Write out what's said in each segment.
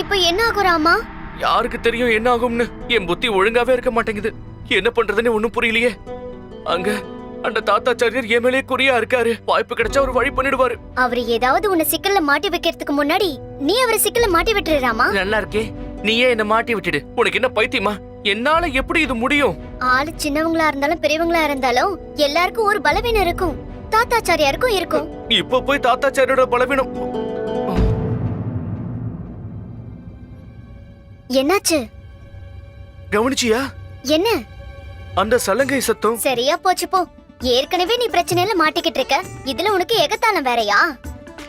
இப்போ என்ன ஆகும் ராமா? யாருக்கு தெரியும் என்ன ஆகும்னு? என் புத்தி ஒழுங்காவே இருக்க மாட்டேங்குது. என்ன பண்றதுன்னு ஒண்ணும் புரியலையே. அங்க அந்த தாத்தாச்சாரியர் என் மேலே குறியா இருக்காரு. வாய்ப்பு கிடைச்சா ஒரு வழி பண்ணிடுவாரு. அவர் ஏதாவது உன்னை சிக்கல்ல மாட்டி வைக்கிறதுக்கு முன்னாடி நீ அவரை சிக்கல்ல மாட்டி விட்டுரு ராமா. நல்லா இருக்கே. நீயே என்ன மாட்டி விட்டுடு. உனக்கு என்ன பைத்தியமா? என்னால எப்படி இது முடியும்? ஆளு சின்னவங்களா இருந்தாலும் பெரியவங்களா இருந்தாலும் எல்லாருக்கும் ஒரு பலவீனம் இருக்கும். தாத்தாச்சாரியாருக்கும் இருக்கும். இப்ப போய் தாத்தாச்சாரியோட பலவீனம் என்னாச்சு? கவனிச்சியா? என்ன? அந்த சலங்கை சத்தம். சரியா போச்சு போ. ஏற்கனவே நீ பிரச்சனையில மாட்டிக்கிட்டு இருக்க. இதுல உனக்கு எகத்தாளம் வேறயா?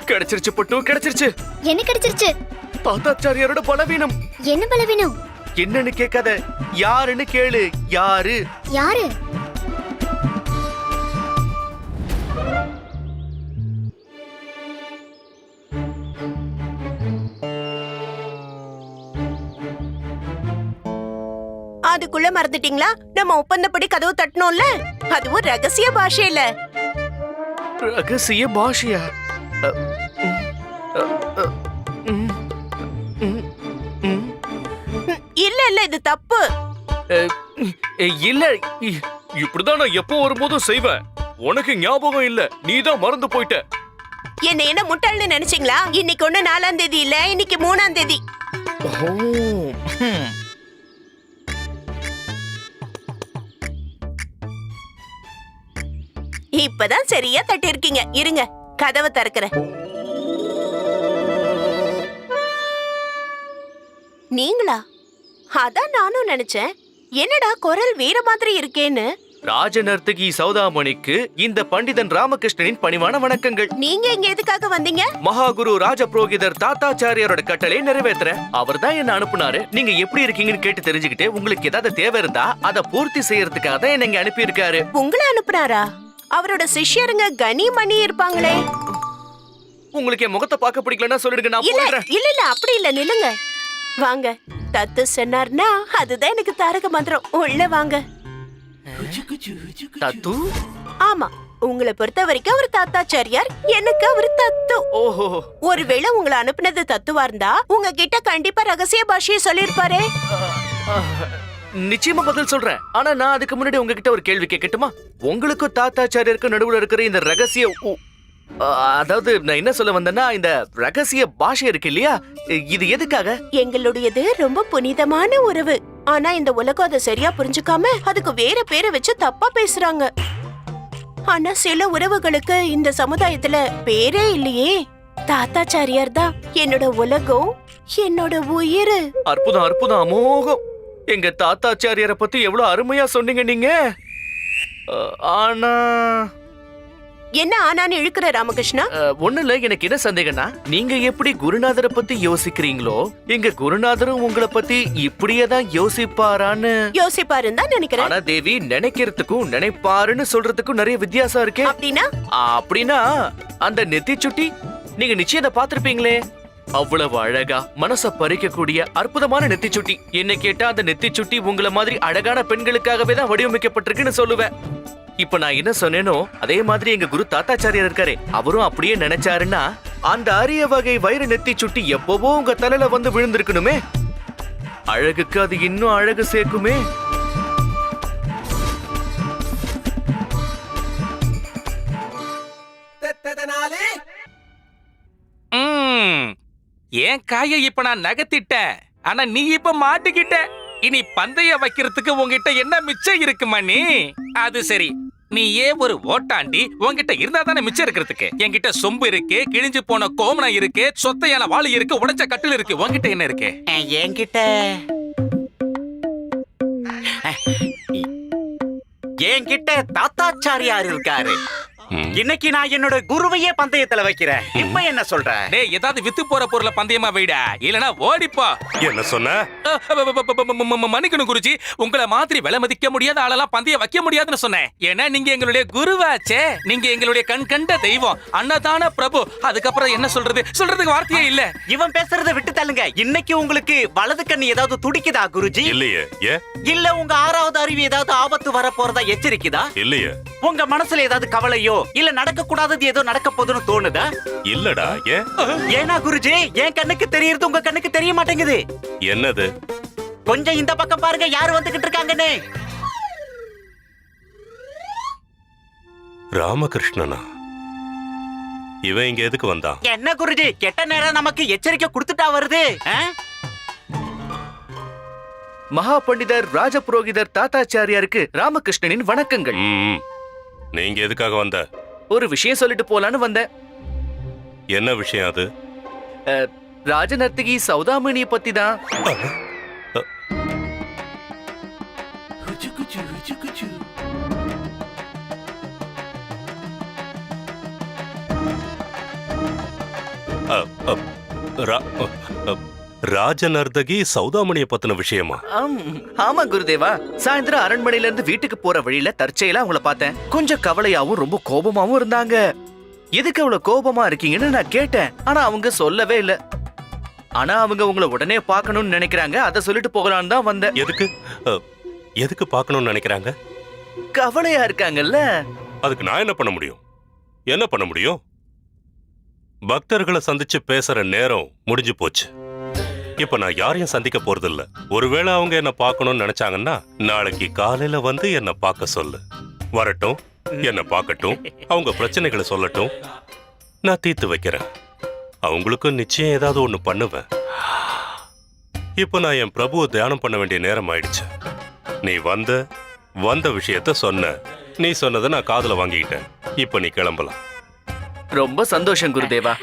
கிடைச்சிருச்சு பட்டு. கிடைச்சிருச்சு. என்ன கிடைச்சிருச்சு? தாத்தாச்சாரியாரோட பலவீனம். என்ன பலவீனம்? என்னன்னு கேட்காத. யாருன்னு கேளு. யாரு? யாரு? அதுக்குள்ள மறந்துட்டீங்களா? நம்ம ஒப்பந்தப்படி கதவு தட்டணும்ல? அதுவும் ரகசிய பாஷையில. ரகசிய பாஷையா. இல்ல இல்ல இது தப்பு. இல்ல இப்படிதான் நான் எப்போ வரும்போதும் செய்வேன். உனக்கு ஞாபகம் இல்ல நீதான் மறந்து போயிட்ட. என்ன என்ன முட்டாள்னு நினைச்சீங்களா? இன்னைக்கு ஒண்ணு நாலாம் தேதி இல்ல இன்னைக்கு மூணாம் தேதி. ஓ, இப்பதான் சரியா தட்டிருக்கீங்க. இருங்க கதவை திறக்கிறேன். நீங்களா? அதான் நானும் நினைச்சேன். என்னடா குரல் வேற மாதிரி இருக்கேன்னு? ராஜநர்த்தகி சௌதாமணிக்கு இந்த பண்டிதன் ராமகிருஷ்ணனின் பணிவான வணக்கங்கள். நீங்க இங்க எதுக்காக வந்தீங்க? மகாகுரு ராஜபுரோகிதர் தாத்தாச்சாரியாரோட கட்டளை நிறைவேத்துற அவர் தான் என்ன அனுப்புனாரு? நீங்க எப்படி இருக்கீங்கன்னு கேட்டு தெரிஞ்சுக்கிட்டு உங்களுக்கு ஏதாவது தேவை இருந்தா அதை பூர்த்தி செய்யறதுக்காக தான் என்ன இங்க அனுப்பி இருக்காரு உங்களை அனுப்புனாரா? அவரோட சிஷ்யருங்க கனி மணி இருப்பாங்களே. உங்களுக்கு என் முகத்தை பார்க்க பிடிக்கலன்னா சொல்லிடுங்க நான் இல்ல போயிடுறேன். இல்ல இல்ல அப்படி இல்ல நில்லுங்க. வாங்க தத்து சொன்னார்னா அதுதான் எனக்கு தாரக மந்திரம். உள்ள வாங்க. தத்து? ஆமா உங்களை பொறுத்த வரைக்கும் அவர் தாத்தாச்சாரியார் எனக்கு அவர் தத்து. ஓஹோ. ஒருவேளை உங்களை அனுப்புனது தத்துவா இருந்தா உங்ககிட்ட கண்டிப்பா ரகசிய பாஷையை சொல்லிருப்பாரே ஆஹ், நிச்சயமா பதில் சொல்றேன். ஆனா நான் அதுக்கு முன்னாடி உங்ககிட்ட ஒரு கேள்வி கேட்கட்டுமா? உங்களுக்கும் தாத்தாச்சாரியருக்கும் நடுவுல இருக்கிற இந்த ரகசிய அதாவது நான் என்ன சொல்ல வந்தேன்னா இந்த ரகசிய பாஷை இருக்கு இல்லையா? இது எதுக்காக? எங்களுடையது ரொம்ப புனிதமான உறவு. ஆனா இந்த உலகம் அதை சரியா புரிஞ்சுக்காம அதுக்கு வேற பேரை வச்சு தப்பா பேசுறாங்க. ஆனா சில உறவுகளுக்கு இந்த சமுதாயத்துல பேரே இல்லையே. தாத்தாச்சாரியார் தான் என்னோட உலகம் என்னோட உயிர். அற்புதம் அற்புதம் அமோகம். எங்க தாத்தாச்சாரியரை பத்தி எவ்வளவு அருமையா சொன்னீங்க நீங்க? ஆனா என்ன ஆனான்னு இழுக்கிற ராமகிருஷ்ணா? இல்ல எனக்கு என்ன சந்தேகம்னா நீங்க எப்படி குருநாதரை பத்தி யோசிக்கிறீங்களோ எங்க குருநாதரும் உங்களை பத்தி இப்படியே தான் யோசிப்பாரான்னு யோசிப்பாருன்னு தான் நினைக்கிறேன். ஆனா தேவி நினைக்கிறதுக்கும் நினைப்பாருன்னு சொல்றதுக்கும் நிறைய வித்தியாசம் இருக்கே. அப்படின்னா? அப்படின்னா அந்த நெத்தி சுட்டி நீங்க நிச்சயம் அதை பார்த்திருப்பீங்களே. அவ்வளவு அழகா மனச பறிக்கக்கூடிய அற்புதமான நெத்திச்சுட்டி. என்ன கேட்டா அந்த நெத்தி சுட்டி மாதிரி அழகான பெண்களுக்காகவே தான் வடிவமைக்கப்பட்டிருக்குன்னு சொல்லுவேன். இப்ப நான் என்ன சொன்னேனோ அதே மாதிரி எங்க குரு தாத்தாச்சாரியார் இருக்காரு. அவரும் அப்படியே நினைச்சாருன்னா அந்த அரிய வகை வைர நெத்தி சுட்டி எப்பவோ உங்க தலையில வந்து விழுந்திருக்கணுமே. அழகுக்கு அது இன்னும் அழகு சேர்க்குமே. என் காயை இப்ப நான் நகர்த்திட்டேன். ஆனா நீ இப்ப மாட்டிக்கிட்ட. இனி பந்தய வைக்கிறதுக்கு உன்கிட்ட என்ன மிச்சம் இருக்குமா நீ அது சரி. நீ ஏன் ஒரு ஓட்டாண்டி. உன்கிட்ட இருந்தா தானே மிச்சம் இருக்கிறதுக்கு? என்கிட்ட சொம்பு இருக்கு கிழிஞ்சு போன கோமணம் இருக்கு சொத்தையான வாளி இருக்கு உடைச்ச கட்டில் இருக்கு. உன்கிட்ட என்ன இருக்கு? என்கிட்ட என்கிட்ட தாத்தாச்சாரியார் இருக்காரு. இன்னைக்கு நான் என்னோட குருவையே பந்தயத்துல வைக்கிறேன். இப்ப என்ன சொல்ற? டேய் ஏதாவது வித்து போற பொருளை பந்தயமா வைடா. இல்லனா ஓடிப்போ. என்ன சொன்ன? மன்னிக்கணும் குருஜி. உங்களை மாதிரி விலை மதிக்க முடியாத ஆளெல்லாம் பந்தய வைக்க முடியாதுன்னு சொன்னேன். ஏன்னா நீங்க எங்களுடைய குருவாச்சே. நீங்க எங்களுடைய கண் கண்ட தெய்வம். அன்னதான பிரபு. அதுக்கப்புறம் என்ன சொல்றது? சொல்றதுக்கு வார்த்தையே இல்ல. இவன் பேசுறத விட்டு தள்ளுங்க. இன்னைக்கு உங்களுக்கு வலது கண்ணு ஏதாவது துடிக்குதா குருஜி? இல்லையே. இல்ல உங்க ஆறாவது அறிவு ஏதாவது ஆபத்து வர போறதா எச்சரிக்குதா? இல்லையே. உங்க மனசுல ஏதாவது கவலையோ இல்ல நடக்க கூடாதது ஏதோ நடக்க போகுதுன்னு தோணுதா? இல்லடா ஏன் ஏனா குருஜி என் கண்ணுக்கு தெரியறது உங்க கண்ணுக்கு தெரிய மாட்டேங்குது. என்னது? கொஞ்சம் இந்த பக்கம் பாருங்க யாரு வந்துகிட்டு இருக்காங்கன்னு. ராமகிருஷ்ணனா? இவன் இங்க எதுக்கு வந்தான்? என்ன குருஜி கெட்ட நேரம் நமக்கு எச்சரிக்கை கொடுத்துட்டா வருது? மகா பண்டிதர் ராஜபுரோகிதர் தாத்தாச்சாரியாருக்கு ராமகிருஷ்ணனின் வணக்கங்கள். நீங்க எதுக்காக வந்த? ஒரு விஷயம் சொல்லிட்டு போலான்னு வந்தேன். என்ன விஷயம் அது? ராஜநர்த்தகி சௌதாமினிய பத்தி தான் அ, அ, ரா- அ, அ, ராஜநர்தகி சௌதாமணிய பத்தின விஷயமா? ஆம், குருதேவா. சாயந்தரம் அரண்மனையில இருந்து வீட்டுக்கு போற வழியில தற்செயலா அவங்கள பார்த்தேன். கொஞ்சம் கவலையாவும் ரொம்ப கோபமாவும் இருந்தாங்க. எதுக்கு அவ்வளவு கோபமா இருக்கீங்கன்னு நான் கேட்டேன். ஆனா அவங்க சொல்லவே இல்ல. ஆனா அவங்க உங்களை உடனே பார்க்கணும்னு நினைக்கிறாங்க. அதை சொல்லிட்டு போகலான்னு தான் வந்தேன். எதுக்கு? அ, எதுக்கு பார்க்கணும்னு நினைக்கிறாங்க? கவலையா இருக்காங்கல்ல. அதுக்கு நான் என்ன பண்ண முடியும்? என்ன பண்ண முடியும்? பக்தர்களை சந்திச்சு பேசுற நேரம் முடிஞ்சு போச்சு. இப்ப நான் யாரையும் சந்திக்க போறதில்ல. ஒருவேளை அவங்க என்ன பார்க்கணும்னு நினைச்சாங்கன்னா நாளைக்கு காலையில வந்து என்ன பார்க்க சொல்லு. வரட்டும் என்ன பார்க்கட்டும் அவங்க பிரச்சனைகளை சொல்லட்டும். நான் தீர்த்து வைக்கிறேன். அவங்களுக்கும் நிச்சயம் ஏதாவது ஒண்ணு பண்ணுவேன். இப்ப நான் என் பிரபுவை தியானம் பண்ண வேண்டிய நேரம் ஆயிடுச்சு. நீ வந்த வந்த விஷயத்த சொன்ன. நீ சொன்னதை நான் காதில் வாங்கிக்கிட்டேன். இப்ப நீ கிளம்பலாம். ரொம்ப சந்தோஷம் குருதேவா.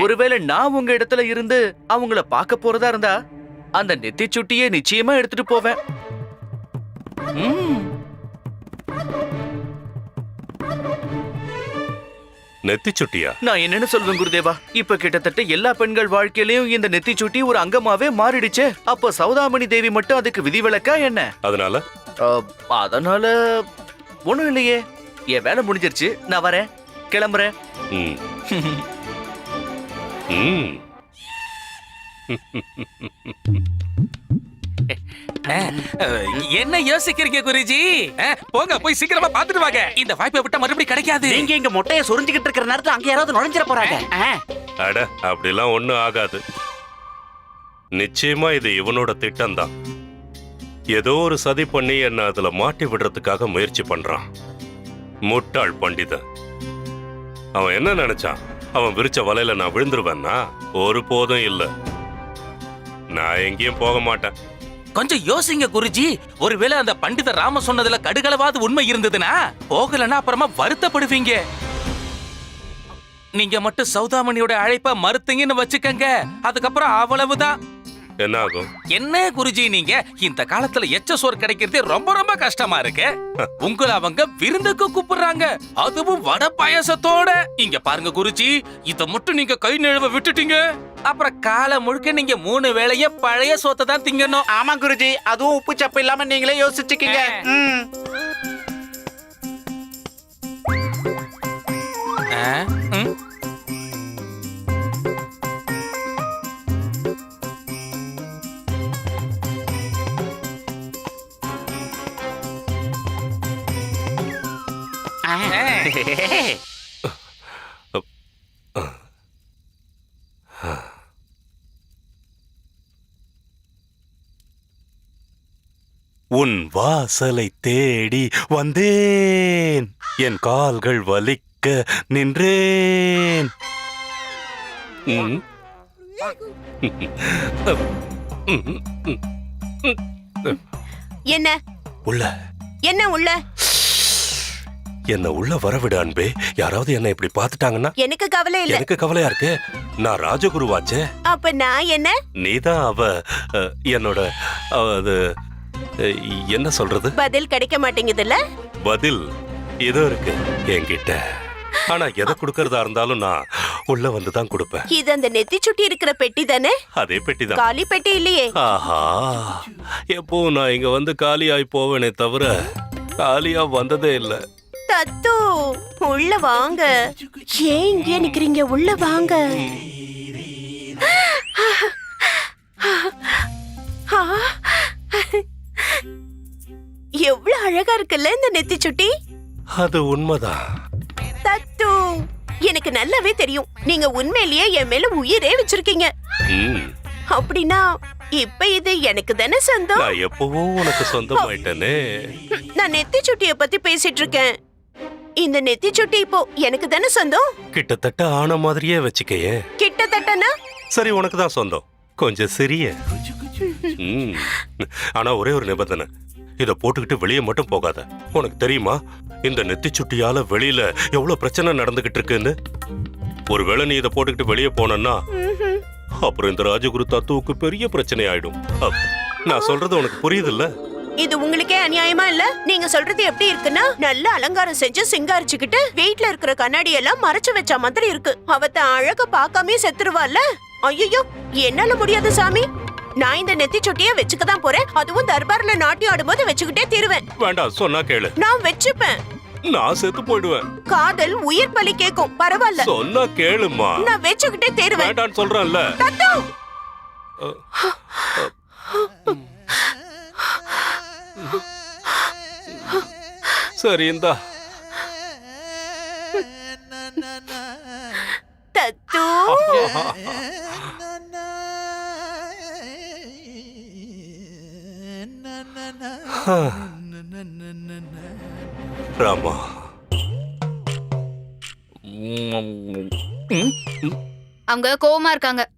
ஒருவேளை நான் உங்க இடத்துல இருந்து அவங்கள பார்க்க போறதா இருந்தா அந்த நெத்தி சுட்டியை நிச்சயமா எடுத்துட்டு போவேன். ம், நெத்தி சுட்டியா? நான் என்னன்னு சொல்வேன் குருதேவா? இப்ப கிட்டத்தட்ட எல்லா பெண்கள் வாழ்க்கையிலயும் இந்த நெத்தி சுட்டி ஒரு அங்கமாவே மாறிடுச்சே. அப்ப சௌதாமணி தேவி மட்டும் அதுக்கு விதிவிலக்கா என்ன? அதனால? அதனால ஒண்ணும் இல்லையே. என் வேலை முடிஞ்சிருச்சு. நான் வரேன். கிளம்புறேன். என்ன யோசிக்கிறீங்க குருஜி? போங்க போய் சீக்கிரமா பாத்துட்டு வாங்க. இந்த வாய்ப்பை விட்டா மறுபடியும் கிடைக்காது. நீங்க இங்க மொட்டைய சொரிஞ்சுகிட்டு இருக்கிற நேரத்துல அங்க யாராவது நுழைஞ்சிட போறாங்க. அட அப்படிலாம் ஒண்ணும் ஆகாது. நிச்சயமா இது இவனோட திட்டம்தான். ஏதோ ஒரு சதி பண்ணி என்ன அதுல மாட்டி விடுறதுக்காக முயற்சி பண்றான். முட்டாள் பண்டிதன். அவன் என்ன நினைச்சான்? அவன் விரிச்ச வலையில நான் விழுந்துருவேன்னா ஒரு போதும் இல்ல. நான் எங்கேயும் போக மாட்டேன். கொஞ்சம் யோசிங்க குருஜி. ஒருவேளை அந்த பண்டித ராம சொன்னதுல கடுகளவாவது உண்மை இருந்ததுன்னா போகலன்னா அப்புறமா வருத்தப்படுவீங்க. நீங்க மட்டும் சௌதாமணியோட அழைப்ப மறுத்தீங்கன்னு வச்சுக்கங்க. அதுக்கப்புறம் அவ்வளவுதான். என்ன ஆகும் என்ன குருஜி நீங்க? இந்த காலத்துல எச்ச சோறு கிடைக்கிறதே ரொம்ப ரொம்ப கஷ்டமா இருக்கு. உங்களை அவங்க விருந்துக்கு கூப்பிடுறாங்க. அதுவும் வட பாயசத்தோட. இங்க பாருங்க குருஜி இத மட்டும் நீங்க கை நழுவ விட்டுட்டீங்க. அப்புறம் காலை முழுக்க நீங்க மூணு வேளைய பழைய சோத்தை தான் திங்கணும். ஆமா குருஜி அதுவும் உப்பு சப்பு இல்லாம நீங்களே யோசிச்சுக்கீங்க. உன் வாசலை தேடி வந்தேன். என் கால்கள் வலிக்க நின்றேன். என்ன? உள்ள. என்ன உள்ள? என்ன உள்ள வரவிடு அன்பே. யாராவது என்ன இப்படி பார்த்துட்டாங்கன்னா? எனக்கு கவலை இல்ல. எனக்கு கவலையா இருக்கு? நான் ராஜகுருவாச்சே. அப்ப நான் என்ன? நீதான் அவ என்னோட அது அ, என்ன சொல்றது? பதில் கிடைக்க மாட்டேங்குதுல்ல? பதில் இதோ இருக்கு என்கிட்ட. ஆனா எதை கொடுக்கறதா இருந்தாலும் நான் உள்ள வந்து தான் கொடுப்பேன். இது அந்த நெத்தி சுட்டி இருக்கிற பெட்டி தானே? அதே பெட்டிதான் காலி பெட்டி இல்லையே. ஆஹா. எப்போ நான் இங்க வந்து காலியாய் போவேனே தவிர காலியா வந்ததே இல்ல. தத்து உள்ள வாங்க. ஏன் இங்கே நிக்கிறீங்க உள்ள வாங்க. எவ்வளவு அழகா இருக்குல்ல இந்த நெத்தி சுட்டி? அது உண்மைதான் தத்து எனக்கு நல்லாவே தெரியும். நீங்க உண்மையிலேயே என் மேல உயிரே வச்சிருக்கீங்க. அப்படின்னா இப்ப இது எனக்கு தானே சொந்தம்? நான் எப்பவோ உனக்கு சொந்தமாயிட்டேனே. நான் நெத்தி சுட்டிய பத்தி பேசிட்டு இருக்கேன். இந்த நெத்தி சுட்டி இப்போ எனக்கு தானே சொந்தம்? கிட்டத்தட்ட ஆன மாதிரியே வச்சுக்கையே. கிட்டத்தட்டனா? சரி உனக்கு தான் சொந்தம். கொஞ்சம் சிறிய. ம், ஆனா ஒரே ஒரு நிபந்தனை. இத போட்டுக்கிட்டு வெளியே மட்டும் போகாத. உனக்கு தெரியுமா? இந்த நெத்தி சுட்டியால வெளியில எவ்வளவு பிரச்சனை நடந்துகிட்டு இருக்குன்னு? ஒருவேளை நீ இதை போட்டுக்கிட்டு வெளியே போனன்னா. அப்புறம் இந்த ராஜகுரு தத்துவுக்கு பெரிய பிரச்சனை ஆயிடும். நான் சொல்றது உனக்கு புரியுதுல்ல? இது உங்களுக்கே அநியாயமா இல்ல? நீங்க சொல்றது எப்படி இருக்குன்னா நல்ல அலங்காரம் செஞ்சு சிங்காரிச்சுக்கிட்டு வீட்ல இருக்கிற கண்ணாடி எல்லாம் மறைச்சு வச்ச மாதிரி இருக்கு. அவ தான் அழக பார்க்காமயே செத்துருவாள்ல? ஐயோ என்னால முடியாது சாமி. நான் இந்த நெத்தி சொட்டிய வச்சுக்க தான் போறேன். அதுவும் தர்பார்ல நாட்டியம் ஆடும்போது வச்சுக்கிட்டே தீருவேன். வேண்டாம் சொன்னா கேளு. நான் வச்சுப்பேன். நான் செத்து போயிடுவேன். காதல் உயிர் பலி கேக்கும். பரவாயில்ல. சொன்னா கேளுமா. நான் வச்சுக்கிட்டே தேருவேன். வேண்டான்னு சொல்றேன்ல. தத்து சரி இந்தா. தத்து. ராமா. அவங்க கோவமா இருக்காங்க.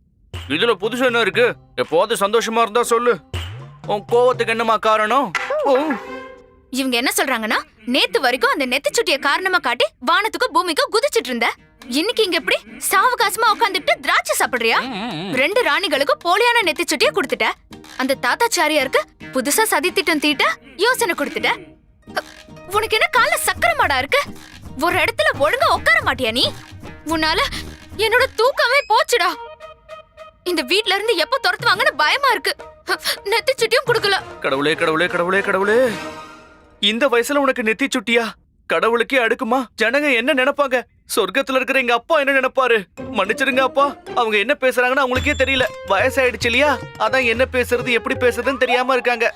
இதுல புதுசு என்ன இருக்கு? எப்போது சந்தோஷமா இருந்தா சொல்லு. உன் கோவத்துக்கு என்னமா காரணம்? ஓ, இவங்க என்ன சொல்றாங்கன்னா நேத்து வரைக்கும் அந்த நெத்து சுட்டிய காரணமா காட்டி வானத்துக்கும் பூமிக்கும் குதிச்சிட்டு இருந்த இன்னைக்கு இங்க எப்படி சாவகாசமா உட்காந்துட்டு திராட்சை சாப்பிடுறியா? ரெண்டு ராணிகளுக்கும் போலியான நெத்தி சுட்டிய கொடுத்துட்ட. அந்த தாத்தாச்சாரியாருக்கு புதுசா சதி திட்டம் தீட்ட யோசனை கொடுத்துட்ட. உனக்கு என்ன கால சக்கர மாடா இருக்கு? ஒரு இடத்துல ஒழுங்கா உட்கார மாட்டியா நீ? உன்னால என்னோட தூக்கமே போச்சுடா. இந்த வீட்ல இருந்து எப்ப துரத்துவாங்கன்னு பயமா இருக்கு. நெத்தி சுட்டியும் கொடுக்கல. கடவுளே கடவுளே கடவுளே கடவுளே. இந்த வயசுல உனக்கு நெத்தி சுட்டியா? கடவுளுக்கே அடுக்குமா? ஜனங்க என்ன நினைப்பாங்க? சொர்க்கத்துல இருக்கிற எங்க அப்பா என்ன நினைப்பாரு? மன்னிச்சிருங்க அப்பா. அவங்க என்ன பேசுறாங்கன்னு அவங்களுக்கே தெரியல. வயசாயிடுச்சு இல்லையா? அதான் என்ன பேசுறது எப்படி பேசுறதுன்னு தெரியாம இருக்காங்க.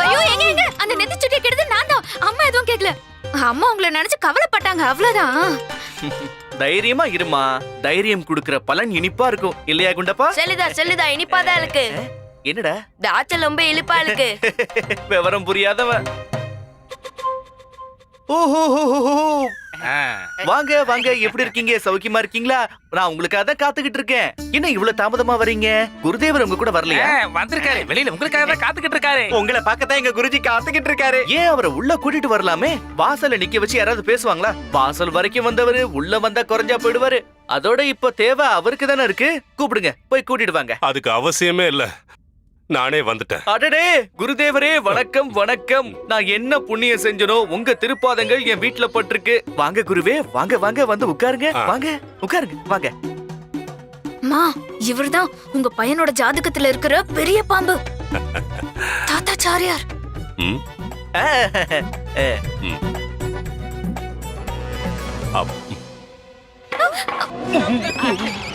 ஐயோ எங்க எங்க? அந்த நெத்தி சுட்டியை கெடுத்து நான் தான். அம்மா எதுவும் கேட்கல. அம்மா உங்களை நினைச்சு கவலைப்பட்டாங்க அவ்வளவுதான். தைரியமா இருமா. தைரியம் குடுக்கிற பலன் இனிப்பா இருக்கும். இல்லையா குண்டப்பா? சொல்லுதா சொல்லுதா. இனிப்பாதான் இருக்கு. என்னடா? தாச்சல் ரொம்ப இனிப்பா இருக்கு. விவரம் ஆ. வாங்க வாங்க எப்படி இருக்கீங்க? சௌக்கியமா இருக்கீங்களா? நான் உங்களுக்காக தான் காத்துக்கிட்டு இருக்கேன். என்ன இவ்வளவு தாமதமா வர்றீங்க குருதேவர் உங்க கூட வரலையா? வந்திருக்காரு. வெளியில உங்களுக்காக தான் காத்துக்கிட்டு இருக்காரு. உங்களை பார்க்கத்தான் எங்க குருஜி காத்துக்கிட்டு இருக்காரு. ஏன் அவரை உள்ள கூட்டிட்டு வரலாமே? வாசல்ல நிக்க வச்சு யாராவது பேசுவாங்களா? வாசல் வரைக்கும் வந்தவரு உள்ள வந்தா குறைஞ்சா போயிடுவாரு. அதோட இப்ப தேவை அவருக்கு தானே இருக்கு? கூப்பிடுங்க போய் கூட்டிட்டு வாங்க. அதுக்கு அவசியமே இல்ல. நானே வந்துட்டேன். அடடே குருதேவரே வணக்கம் வணக்கம். நான் என்ன புண்ணியம் செஞ்சனோ உங்க திருப்பாதங்கள் என் வீட்ல பட்டிருக்கு. வாங்க குருவே வாங்க வாங்க வந்து உட்காருங்க. வாங்க உட்காருங்க வாங்க. மா இவர்தான் உங்க பையனோட ஜாதகத்துல இருக்கிற பெரிய பாம்பு. தாத்தாச்சாரியார்.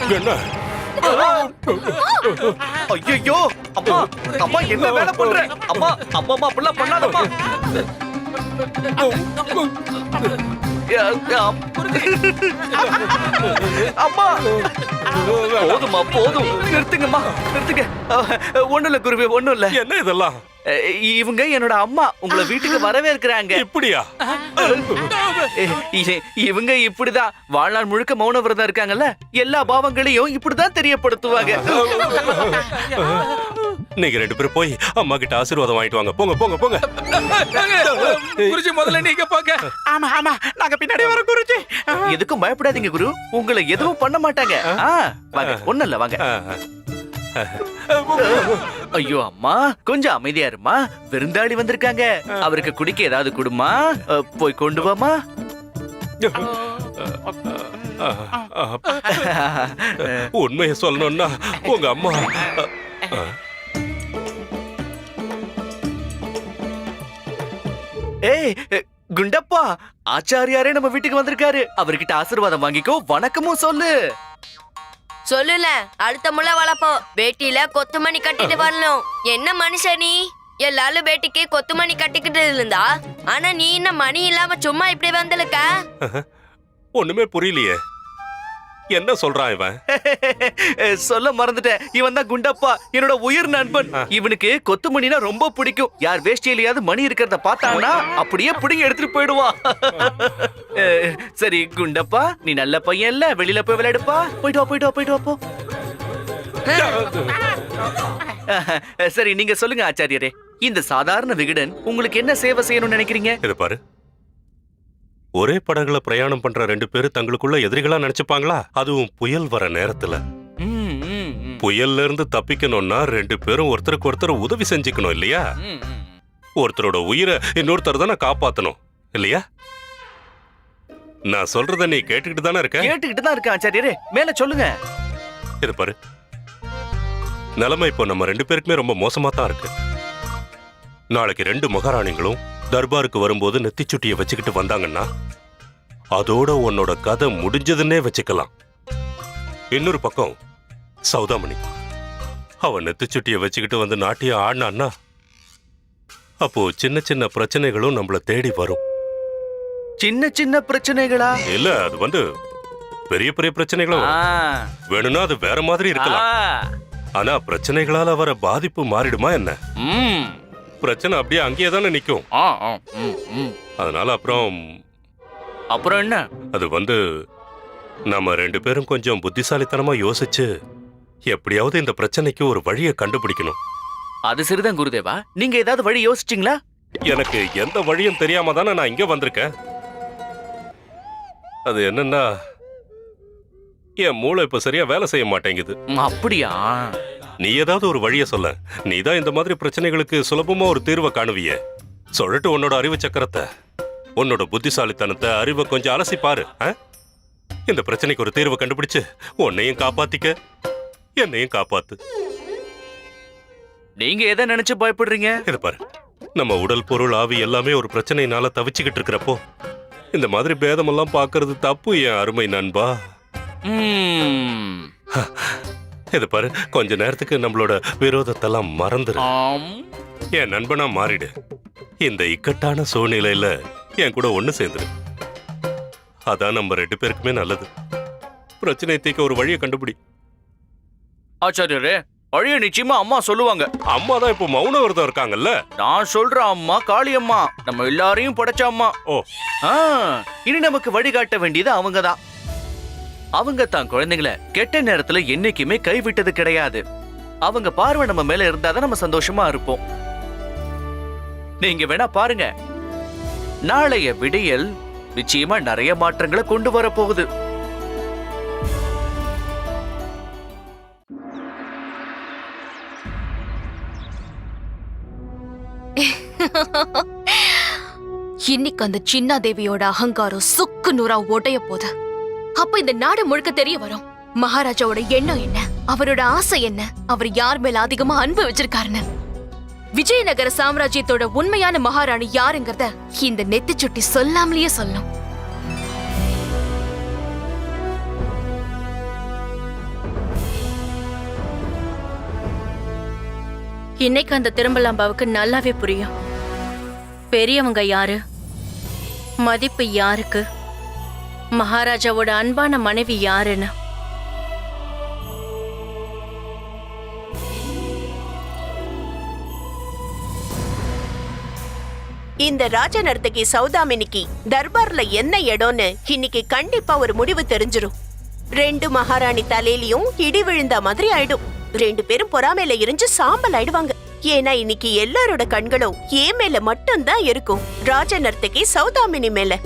என்ன? ஐயோ அம்மா அம்மா என்ன வேலை பண்ற? அம்மா அம்மா அம்மா அப்படிலாம் பண்ணாதம்மா. அம்மா போதும்மா போதும். நிறுத்துங்கம்மா நிறுத்துங்க. ஒண்ணும் இல்ல குருவி ஒண்ணும் இல்ல. என்ன இதெல்லாம்? இவங்க என்னோட அம்மா. உங்களை வீட்டுக்கு வரவே இருக்கிறாங்க இப்படியா இவங்க இப்படிதான் வாழ்நாள் முழுக்க மௌன விரதம் இருக்காங்கல்ல? எல்லா பாவங்களையும் இப்படிதான் தெரியப்படுத்துவாங்க. நீங்க ரெண்டு பேரும் போய் அம்மா கிட்ட ஆசீர்வாதம் வாங்கிட்டு வாங்க. போங்க போங்க போங்க. குருஜி முதல்ல நீங்க போங்க. ஆமா ஆமா. நாங்க பின்னாடி வர குருஜி. எதுக்கும் பயப்படாதீங்க குரு. உங்களை எதுவும் பண்ண மாட்டாங்க. வாங்க ஒண்ணு இல்ல வாங்க. ஐயோ அம்மா கொஞ்சம் அமைதியா இருமா. விருந்தாளி வந்திருக்காங்க. அவருக்கு குடிக்க ஏதாவது கொடுமா? போய் கொண்டு வாமா. உண்மையை சொல்லணும்னா உங்க அம்மா ஏய் குண்டப்பா. ஆச்சாரியாரே நம்ம வீட்டுக்கு வந்திருக்காரு. அவர்கிட்ட ஆசீர்வாதம் வாங்கிக்கோ வணக்கமும் சொல்லு. சொல்லுல அடுத்த முளை வளர்ப்போம் வேட்டியில கொத்துமணி கட்டிட்டு வரணும். என்ன மனுஷன் நீ? எல்லாரும் வேட்டிக்கு கொத்துமணி கட்டிக்கிட்டு இருந்தா? ஆனா நீ இன்னும் மணி இல்லாம சும்மா இப்படி வந்திருக்க? ஒண்ணுமே புரியலையே. என்ன சொல்றான் இவன்? சொல்ல மறந்துட்டேன். இவன் தான் குண்டப்பா. என்னோட உயிர் நண்பன். இவனுக்கு கொத்துமணினா ரொம்ப பிடிக்கும். யார் வேஷ்டியிலயாவது மணி இருக்கிறத பார்த்தான்னா அப்படியே பிடிங்க எடுத்துட்டு போயிடுவான் அஹ், சரி குண்டப்பா நீ நல்ல பையன் இல்ல? வெளியில போய் விளையாடுப்பா. போயிட்டு வா போயிட்டு வா போயிட்டு வா போ. சரி நீங்க சொல்லுங்க ஆச்சாரியரே. இந்த சாதாரண விகடன் உங்களுக்கு என்ன சேவை செய்யணும்னு நினைக்கிறீங்க? இது பாரு. ஒரே படகுல பிரயாணம் பண்ற ரெண்டு பேரும் தங்களுக்குள்ள எதிரிகளா நினைச்சுப்பாங்களா? அதுவும் புயல் வர நேரத்துல. புயல்ல இருந்து தப்பிக்கணும்னா ரெண்டு பேரும் ஒருத்தருக்கு ஒருத்தர் உதவி செஞ்சுக்கணும் இல்லையா. ஒருத்தரோட உயிரை இன்னொருத்தர் தானே காப்பாத்தணும் இல்லையா? நான் சொல்றத நீ கேட்டுக்கிட்டு தானே இருக்க? கேட்டுக்கிட்டு தான் இருக்கேன் ஆச்சாரியரே. மேல சொல்லுங்க. இது பாரு. நிலைமை இப்போ நம்ம ரெண்டு பேருக்குமே ரொம்ப மோசமா தான் இருக்கு. நாளைக்கு ரெண்டு மகாராணிகளும் தர்பாருக்கு வரும்போது நெத்திச்சுட்டியை வச்சுக்கிட்டு வந்தாங்கன்னா அதோட உன்னோட கதை முடிஞ்சதுன்னே வச்சுக்கலாம். இன்னொரு பக்கம் சௌதாமணி. அவன் நெத்திச்சுட்டியை வச்சுக்கிட்டு வந்து நாட்டியம் ஆடினான்னா அப்போ சின்ன சின்ன பிரச்சனைகளும் நம்மள தேடி வரும். சின்ன சின்ன பிரச்சனைகளா? இல்ல அது வந்து பெரிய பெரிய பிரச்சனைகளும். வேணும்னா அது வேற மாதிரி இருக்கலாம். ஆனா பிரச்சனைகளால வர பாதிப்பு மாறிடுமா என்ன? பிரச்சனை அப்படியே அங்கேயே தானே நிக்கும். ஆ, ஆ, ம், ம். அதனால அப்புறம் அப்புறம் என்ன? அது வந்து நம்ம ரெண்டு பேரும் கொஞ்சம் புத்திசாலித்தனமா யோசிச்சு எப்படியாவது இந்த பிரச்சனைக்கு ஒரு வழியை கண்டுபிடிக்கணும். அது சரிதான் குருதேவா. நீங்க ஏதாவது வழி யோசிச்சீங்களா? எனக்கு எந்த வழியும் தெரியாம தானே நான் இங்க வந்திருக்கேன். அது என்னன்னா என் மூளை இப்ப சரியா வேலை செய்ய மாட்டேங்குது. ம், அப்படியா? நீ ஏதாவது ஒரு வழியை சொல்ல. நீ தான் இந்த மாதிரி பிரச்சனைகளுக்கு சுலபமா ஒரு தீர்வை காணுவியே. சொல்லட்டு உன்னோட அறிவு சக்கரத்தை. உன்னோட புத்திசாலித்தனத்தை அறிவை கொஞ்சம் அலசி பாரு? இந்த பிரச்சனைக்கு ஒரு தீர்வை கண்டுபிடிச்சு உன்னையும் காப்பாத்திக்க. என்னையும் காப்பாத்து. நீங்க எதை நினைச்சு பயப்படுறீங்க? இது பாரு. நம்ம உடல் பொருள் ஆவி எல்லாமே ஒரு பிரச்சனையினால தவிச்சுக்கிட்டு இருக்கிறப்போ இந்த மாதிரி பேதமெல்லாம் பார்க்கிறது தப்பு என் அருமை நண்பா. இது பாரு கொஞ்ச நேரத்துக்கு நம்மளோட விரோதத்தெல்லாம் மறந்துரு. ஆம். என் நண்பனா மாறிடு. இந்த இக்கட்டான சூழ்நிலையில என் கூட ஒண்ணு சேர்ந்துரு. அதான் நம்ம ரெண்டு பேருக்குமே நல்லது. பிரச்சனை தீர்க்க ஒரு வழியை கண்டுபிடி. ஆச்சாரியரே வழிய நிச்சயமா அம்மா சொல்லுவாங்க. அம்மா தான் இப்போ மௌன விரதம் இருக்காங்கல்ல? நான் சொல்ற அம்மா காளியம்மா. நம்ம எல்லாரையும் படைச்ச அம்மா. ஓ. ஆ, இனி நமக்கு வழிகாட்ட வேண்டியது அவங்க தான் அவங்க தான் குழந்தைங்கள கெட்ட நேரத்துல என்னைக்குமே கைவிட்டது கிடையாது. அவங்க பார்வை நம்ம மேல இருந்தாதான் நம்ம சந்தோஷமா இருப்போம். நீங்க வேணா பாருங்க. நாளைய விடியல் நிச்சயமா நிறைய மாற்றங்களை கொண்டு வர போகுது. இன்னைக்கு அந்த சின்ன தேவியோட அகங்காரம் சுக்கு நூறா உடைய போது அப்ப இந்த நாடு முழுக்க தெரிய வரும். மகாராஜாவோட எண்ணம் என்ன? அவரோட ஆசை என்ன? அவர் யார் மேல அதிகமா அன்பு வச்சிருக்காருன்னு? விஜயநகர சாம்ராஜ்யத்தோட உண்மையான மகாராணி யாருங்கிறத இந்த நெத்திச்சுட்டி சொல்லாமலேயே சொல்லும் இன்னைக்கு அந்த திரும்பலாம்பாவுக்கு நல்லாவே புரியும். பெரியவங்க யாரு? மதிப்பு யாருக்கு? மகாராஜாவோட அன்பான மனைவி யாருன்னு? இந்த ராஜ நர்த்தகி சௌதாமினிக்கு தர்பார்ல என்ன இடம்னு இன்னைக்கு கண்டிப்பா ஒரு முடிவு தெரிஞ்சிடும் ரெண்டு மகாராணி தலையிலயும் இடி விழுந்த மாதிரி ஆயிடும். ரெண்டு பேரும் பொறாமையில எரிஞ்சு சாம்பல் ஆயிடுவாங்க. ஏன்னா இன்னைக்கு எல்லாரோட கண்களும் ஏ மேல மட்டும்தான் இருக்கும். ராஜ நர்த்தகி சௌதாமினி மேல.